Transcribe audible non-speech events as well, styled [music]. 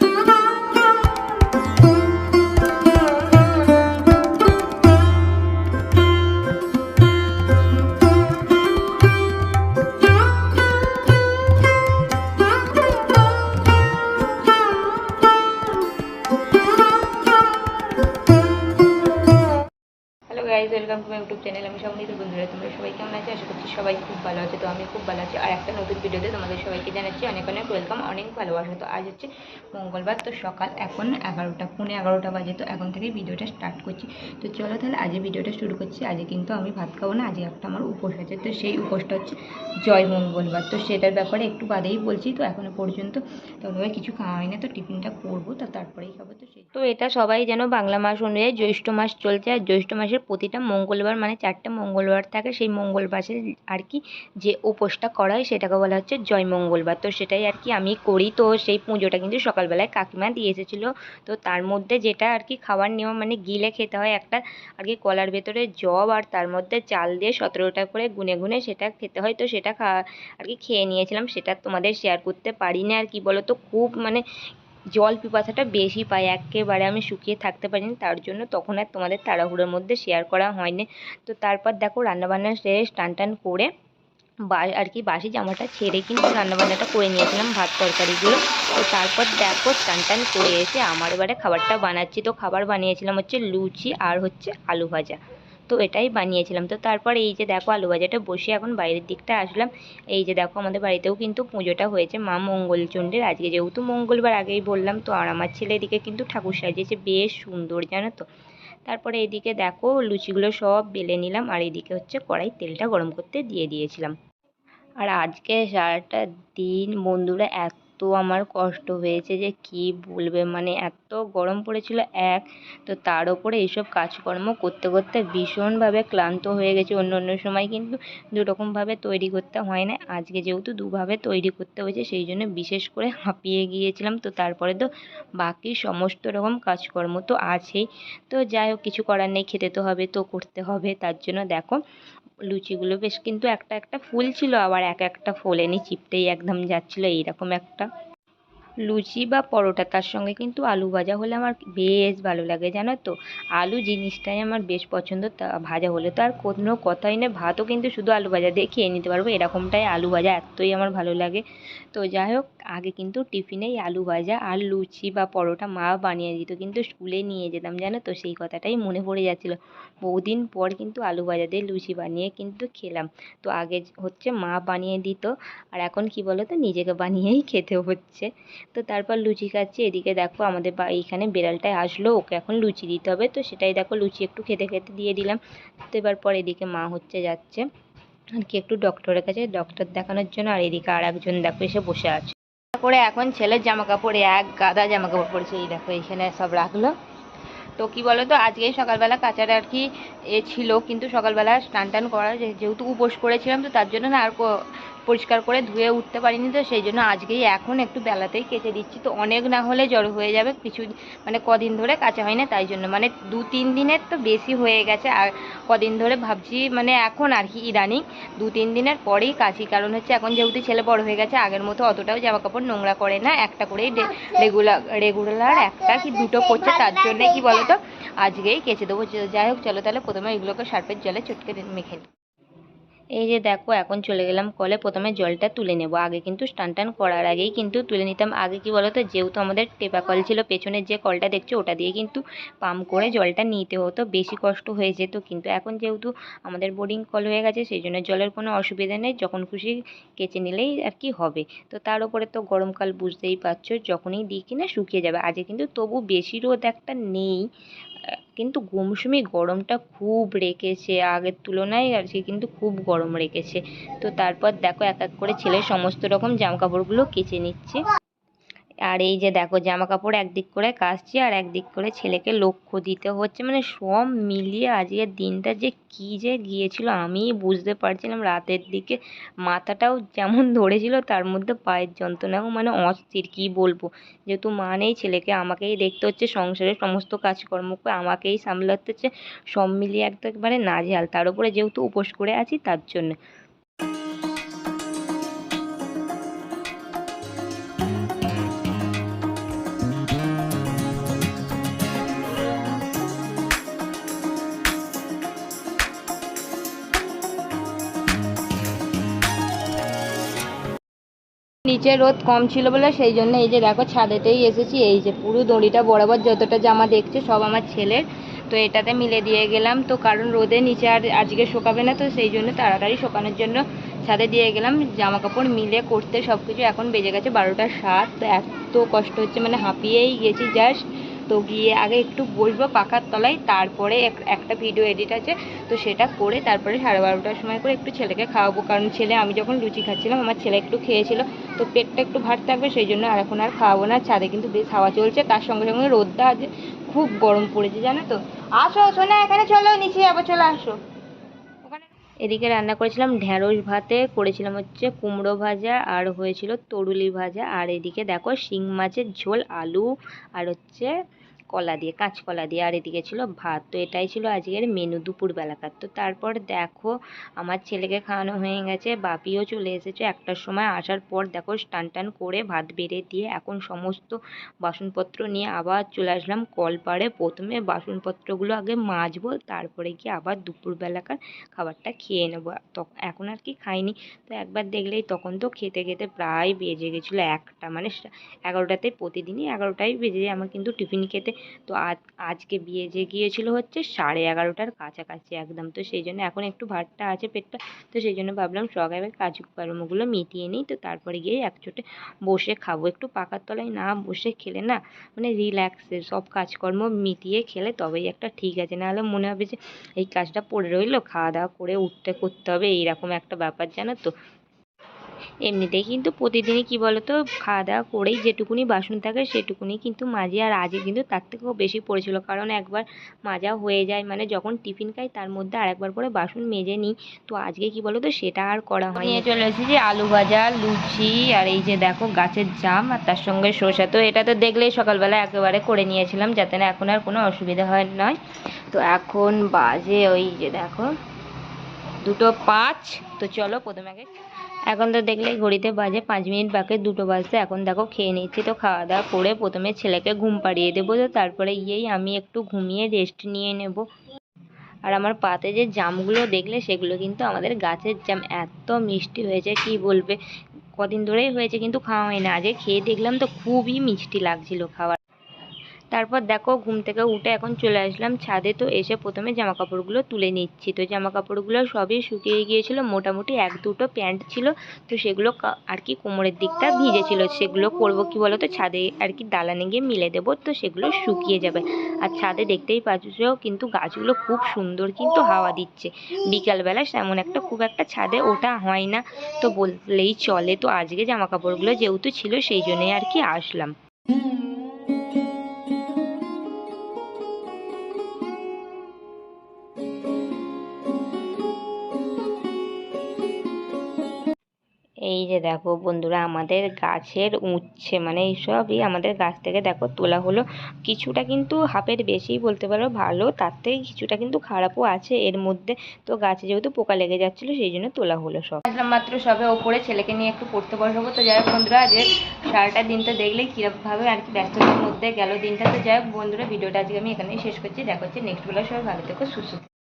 Hello welcome to my YouTube channel আমি সমৃদ্ধ বন্ধুরা, তোমরা সবাই কেমন আছো? আশা করছি সবাই খুব ভালো আছে। তো আমি খুব ভালো আছি। আর একটা নতুন ভিডিওতে তোমাদের সবাইকে জানাচ্ছি অনেক অনেক ওয়েলকাম অনেক ভালোবাসা। তো আজ হচ্ছে মঙ্গলবার, তো সকাল এখন এগারোটা, পৌনে এগারোটা বাজে। তো এখন থেকেই ভিডিওটা স্টার্ট করছি। তো চলো তাহলে আজকে ভিডিওটা শুরু করছি। আজকে কিন্তু আমি ভাত খাব না, আজকে একটা আমার উপোস আছে। তো সেই উপোসটা হচ্ছে জয় মঙ্গলবার। তো সেটার ব্যাপারে একটু বাদেই বলছি। তো এখনও পর্যন্ত তবে কিছু খাওয়া হয় না, তো টিফিনটা করব, তো তারপরেই খাব। তো সেই তো এটা সবাই যেন বাংলা মাস অনুযায়ী জ্যৈষ্ঠ মাস চলছে। আর জ্যৈষ্ঠ মাসের প্রতিটা মঙ্গলবার মানে চারটে মঙ্গলবার থাকে, সেই মঙ্গলবারের আর কি যে উপোসটা করা হয় সেটাকে বলা হচ্ছে জয় মঙ্গলবার। তো সেটাই আর কি আমি করি। তো সেই পুজোটা কিন্তু সকালবেলায় কাকিমা দিয়ে এসেছিল। তো তার মধ্যে যেটা আর কি খাওয়ার নিয়ম মানে গিলে খেতে হয় একটা, আর কি কলার ভেতরে জব আর তার মধ্যে চাল দিয়ে সতেরোটা করে গুনে গুনে সেটা খেতে হয়। তো সেটা খাওয়া আর কি খেয়ে নিয়েছিলাম। সেটা তোমাদের শেয়ার করতে পারি না আর কি বলো তো? খুব মানে জল পিপাসাটা বেশি পায়, একেবারে আমি শুকিয়ে থাকতে পারিনি তার জন্য তখন আর তোমাদের তাড়াহুড়োর মধ্যে শেয়ার করা হয়নি। তো তারপর দেখো রান্নাবান্না সেরে স্টান টান করে বা, আর কি বাসি জামাটা ছেড়ে কিন্তু রান্নাবান্নাটা করে নিয়েছিলাম ভাত তরকারিগুলো। তো তারপর দেখো স্টান টান করে এসে আমার এবারে খাবারটা বানাচ্ছি। তো খাবার বানিয়েছিলাম হচ্ছে লুচি আর হচ্ছে আলু ভাজা। তো এটাই বানিয়েছিলাম। তো তারপর এই যে দেখো আলু ভাজাটা বসে এখন বাইরের দিকটা আসলাম। এই যে দেখো আমাদের বাড়িতেও কিন্তু পুজোটা হয়েছে মা মঙ্গলচণ্ডীর। আজকে যেহেতু মঙ্গলবার আগেই বললাম, তো আর আমার ছেলে এদিকে কিন্তু ঠাকুর সাজিয়েছে, বেশ সুন্দর, জানো তো। তারপরে এদিকে দেখো লুচিগুলো সব বেলে নিলাম, আর এদিকে হচ্ছে কড়াই তেলটা গরম করতে দিয়ে দিয়েছিলাম। আর আজকে সারাটা দিন বন্ধুরা এত আমার কষ্ট হয়েছে যে কি বলবে? মানে এত গরম পড়েছিল এক, তো তার ওপরে এইসব কাজকর্ম করতে করতে ভীষণভাবে ক্লান্ত হয়ে গেছি। অন্য অন্য সময় কিন্তু দুরকমভাবে তৈরি করতে হয় না। আজকে যেহেতু দুভাবে তৈরি করতে হয়েছে, সেই জন্য বিশেষ করে হাঁপিয়ে গিয়েছিলাম। তো তারপরে তো বাকি সমস্ত রকম কাজকর্ম তো আছেই। তো যাই হোক, কিছু করার নেই, খেতে তো হবে, তো করতে হবে। তার জন্য দেখো লুচিগুলো বেশ কিন্তু একটা একটা ফুল ছিল, আবার এক একটা ফোলেনি চিপটেই একদম যাচ্ছিল এইরকম একটা। লুচি বা পরোটা তার সঙ্গে কিন্তু আলু ভাজা হলে আমার বেশ ভালো লাগে, জানো তো? আলু জিনিসটাই আমার বেশ পছন্দ, তা ভাজা হলে তো আর কোনো কথাই নেই ভাতও কিন্তু শুধু আলু ভাজা দিয়ে খেয়ে নিতে পারব, এরকমটাই আলু ভাজা এতই আমার ভালো লাগে। তো যাই হোক আগে কিন্তু টিফিনেই আলু ভাজা আর লুচি বা পরোটা মা বানিয়ে দিত, কিন্তু স্কুলে নিয়ে যেতাম, জানো তো? সেই কথাটাই মনে পড়ে যাচ্ছিল। বহুদিন পর কিন্তু আলু ভাজা দিয়ে লুচি বানিয়ে কিন্তু খেলাম। তো আগে হচ্ছে মা বানিয়ে দিত, আর এখন কি বলো তো নিজেকে বানিয়েই খেতে হচ্ছে। তো তারপর লুচি খাচ্ছি, এদিকে দেখো আমাদের এইখানে বেড়ালটায় আসলো, ওকে এখন লুচি দিতে হবে। তো সেটাই দেখো, লুচি একটু খেতে খেতে দিয়ে দিলাম। তো এবার পর এদিকে মা হচ্ছে যাচ্ছে। আর কি একটু ডক্টরের কাছে, ডক্টর দেখানোর জন্য, আর এদিকে আর একজন দেখো এসে বসে আছে। করে এখন ছেলের জামা কাপড় এক গাদা জামা কাপড় পরেছে, এই দেখো, এখানে সব রাখল। তো কি বলো তো আজকেই সকালবেলা কাচারে আর কি এ ছিল, কিন্তু সকালবেলা স্নান টান করা যেহেতু উপোস করেছিলাম, তো তার জন্য না আর পরিষ্কার করে ধুয়ে উঠতে পারিনি তো, সেই জন্য আজকেই এখন একটু বেলাতেই কেচে দিচ্ছি। তো অনেক না হলে জড়ো হয়ে যাবে, কিছু মানে কদিন ধরে কাচা হয় না, তাই জন্য মানে দু তিন দিনের তো বেশি হয়ে গেছে। আর কদিন ধরে ভাবছি মানে এখন আর কি ইদানিং, দু তিন দিনের পরেই কাচি কারণ হচ্ছে এখন যেহেতু ছেলে বড় হয়ে গেছে, আগের মতো অতটাও জামা কাপড় নোংরা করে না, একটা করেই রেগুলার রেগুলার একটা কি দুটো করছে, তার জন্যে কি বলতো, আজকেই কেচে দেবো। যাই হোক, চলো তাহলে প্রথমে এগুলোকে সার্ফের জলে চটকে মেখে নিই এই যে দেখো, এখন চলে গেলাম কলে। প্রথমে জলটা তুলে নেব। আগে কিন্তু স্টান টান করার আগেই কিন্তু তুলে নিতাম। আগে কি বলতো, যেহেতু আমাদের টেপা কল ছিল পেছনের যে কলটা দেখছ, ওটা দিয়ে কিন্তু পাম্প করে জলটা নিতে হতো। বেশি কষ্ট হয়ে যেত কিন্তু। এখন যেহেতু আমাদের বোর্ডিং কল হয়ে গেছে, সেই জন্য জলের কোনো অসুবিধা নেই। যখন খুশি কেচে নিলেই আর কি হবে। তো তার উপরে তো গরমকাল বুঝতেই পারছ, যখনই দিই কিনা শুকিয়ে যাবে। আজকে কিন্তু তবু বেশি রোদ একটা নেই। কিন্তু মৌসুমি গরমটা খুব রেখেছে, আগের তুলনায় আর কি কিন্তু খুব গরম রেখেছে। তো তারপর দেখো এক এক করে ছেলের সমস্ত রকম জামা কাপড়গুলো কেচে নিচ্ছে। আর এই যে দেখো জামা কাপড় একদিক করে কাচছি আর একদিক করে ছেলেকে লক্ষ্য দিতে হচ্ছে। মানে সব মিলিয়ে আজকের দিনটা যে কী যে গিয়েছিল আমি বুঝতে পারছিলাম। রাতের দিকে মাথাটাও যেমন [laughs] ধরেছিল তার মধ্যে পায়ের যন্ত্রণাও মানে অস্থির, কী বলব? যেহেতু মা নেই, ছেলেকে আমাকেই দেখতে হচ্ছে। সংসারের সমস্ত কাজকর্মকে আমাকেই সামলাতে হচ্ছে। সব মিলিয়ে একদম একবারে নাজেহাল। তার উপরে যেহেতু উপোস করে আছি, তার জন্য। নিচে রোদ কম ছিল বলে সেই জন্য এই যে দেখো ছাদেতেই এসেছি। এই যে পুরো দড়িটা বরাবর যতটা জামা দেখছে সব আমার ছেলের। তো এটাতে মিলে দিয়ে গেলাম। তো কারণ রোদে নিচে আর আজকে শোকাবে না তো সেই জন্য তাড়াতাড়ি শোকানোর জন্য ছাদে দিয়ে গেলাম। জামা কাপড় মিলে করতে সব কিছু এখন বেজে গেছে বারোটা সাত। তো এত কষ্ট হচ্ছে মানে হাঁপিয়েই গেছি জাস্ট তো গিয়ে আগে একটু বসবো পাখার তলায়, তারপরে এক- একটা ভিডিও এডিট আছে, তো সেটা করে তারপরে সাড়ে বারোটার সময় করে একটু ছেলেকে খাওয়াবো। কারণ ছেলে, আমি যখন লুচি খাচ্ছিলাম, আমার ছেলে একটু খেয়েছিল, তো পেটটা একটু ভার থাকবে, সেই জন্য আর এখন আর খাওয়াবো না। ছাদে কিন্তু বেশ হাওয়া চলছে, তার সঙ্গে সঙ্গে রোদটা আজ খুব গরম পড়েছে, জানো তো। আসো, সোনা, এখানে চলো, নিচে যাব, চলে, আসো। এদিকে রান্না করেছিলাম ঢ্যাঁড়স ভাতে, করেছিলাম হচ্ছে কুমড়ো ভাজা, আর হয়েছিল তরুলি ভাজা। আর এদিকে দেখো, শিং মাছের ঝোল, আলু, আর হচ্ছে কলা দিয়ে, কাঁচকলা দিয়ে আর এদিকে ছিল ভাত। তো এটাই ছিল আজকের মেনু দুপুরবেলাকার। তো তারপর দেখো, আমার ছেলেকে খাওয়ানো হয়ে গেছে, বাপিও চলে এসেছে একটার সময়। আসার পর দেখো, স্টান টান করে ভাত বেড়ে দিয়ে এখন সমস্ত বাসনপত্র নিয়ে আবার চলে আসলাম কলপাড়ে। প্রথমে বাসনপত্রগুলো আগে মাজবো, তারপরে গিয়ে আবার দুপুরবেলাকার খাবারটা খেয়ে নেব। এখন আর কি খাইনি। তো একবার দেখলেই তখন তো খেতে খেতে প্রায় বেজে গেছিল একটা। মানে এগারোটাতে প্রতিদিনই এগারোটাই বেজে যায়। আমার কিন্তু টিফিন খেতে তো আজ, আজকে বেজে গিয়েছিল হচ্ছে সাড়ে এগারোটার কাছাকাছি একদম। তো সেই জন্য এখন একটু ভাতটা আছে পেটটা, তো সেই জন্য ভাবলাম সকালে কাজকর্মগুলো মিটিয়ে নিই। তো তারপরে গিয়ে একচোটে বসে খাব। একটু পাকার তলায় না বসে খেলে না মানে রিল্যাক্সে সব কাজকর্ম মিটিয়ে খেলে তবেই একটা ঠিক আছে। নাহলে মনে হবে যে এই কাজটা পড়ে রইল খাওয়া দাওয়া করে উঠতে করতে হবে, এইরকম একটা ব্যাপার জানো তো। এমনিতেই কিন্তু প্রতিদিনই কি বলতো খাওয়া দাওয়া করেই যেটুকুনি বাসন থাকে সেটুকুনি কিন্তু মাজি। আর আজকে কিন্তু তার থেকেও বেশি পড়েছিল, কারণ একবার মাজা হয়ে যায় মানে যখন টিফিন খাই তার মধ্যে আরেকবার করে বাসন মেজে নিই। তো আজকে কি বলতো, সেটা আর করা হয় নিয়ে চলে এসেছি আলু ভাজা, লুচি আর এই যে দেখো গাছের জাম আর তার সঙ্গে শসা তো এটা তো দেখলেই সকালবেলা একেবারে করে নিয়েছিলাম, যাতে না এখন আর কোনো অসুবিধা হয় নয়। তো এখন বাজে ওই যে দেখো দুটো পাঁচ। তো চলো প্রথমে আগে এখন তো দেখলেই ঘড়িতে বাজে পাঁচ মিনিট বাকি, দুটো বাজতে এখন দেখো খেয়ে নিচ্ছি তো খাওয়া দাওয়া করে প্রথমে ছেলেকে ঘুম পাড়িয়ে দেবো তো, তারপরে গিয়েই আমি একটু ঘুমিয়ে রেস্ট নিয়ে নেব। আর আমার পাতে যে জামগুলো দেখলে সেগুলো কিন্তু আমাদের গাছের জাম, এত মিষ্টি হয়েছে, কি বলবে? কদিন ধরেই হয়েছে, কিন্তু খাওয়া হয় না আজকে খেয়ে দেখলাম তো খুবই মিষ্টি লাগছিল খাবার তারপর দেখো ঘুম থেকে উঠে এখন চলে আসলাম ছাদে, তো এসে প্রথমে জামা কাপড়গুলো তুলে নিচ্ছি। তো জামা কাপড়গুলো সবই শুকিয়ে গিয়েছিল, মোটামুটি এক দুটো প্যান্ট ছিল, তো সেগুলো আর কি কোমরের দিকটা ভিজে ছিল সেগুলো করব কি বলো তো ছাদে আর কি দালানে গিয়ে মিলে দেবো, তো সেগুলো শুকিয়ে যাবে। আর ছাদে দেখতেই পাচ্ছ কিন্তু গাছগুলো খুব সুন্দর কিন্তু হাওয়া দিচ্ছে। বিকালবেলা তেমন একটা খুব একটা ছাদে ওটা হয় না, তো বললেই চলে। তো আজকে জামা কাপড়গুলো যেহেতু ছিল, সেই জন্যই আর কি আসলাম। এই যে দেখো বন্ধুরা, আমাদের গাছের উচ্ছে মানে এইসবই আমাদের গাছ থেকে দেখো তোলা হলো। কিছুটা কিন্তু হাফের বেশি বলতে পারো, ভালো, তার থেকে কিছুটা কিন্তু খারাপও আছে এর মধ্যে। তো গাছে যেহেতু পোকা লেগে যাচ্ছিল, সেই জন্য তোলা হলো সব। মাত্র সবে ওপরে ছেলেকে নিয়ে একটু পড়তে বসাবো। তো যাই হোক বন্ধুরা যে সারাটা দিনটা দেখলে কীরকমভাবে আর কি ব্যস্ততার মধ্যে গেল দিনটা। তো যাই হোক বন্ধুরা, ভিডিওটা আজকে আমি এখানেই শেষ করছি। দেখা হচ্ছে নেক্সট বেলা সবাই ভালো থেকো, সুস্থ।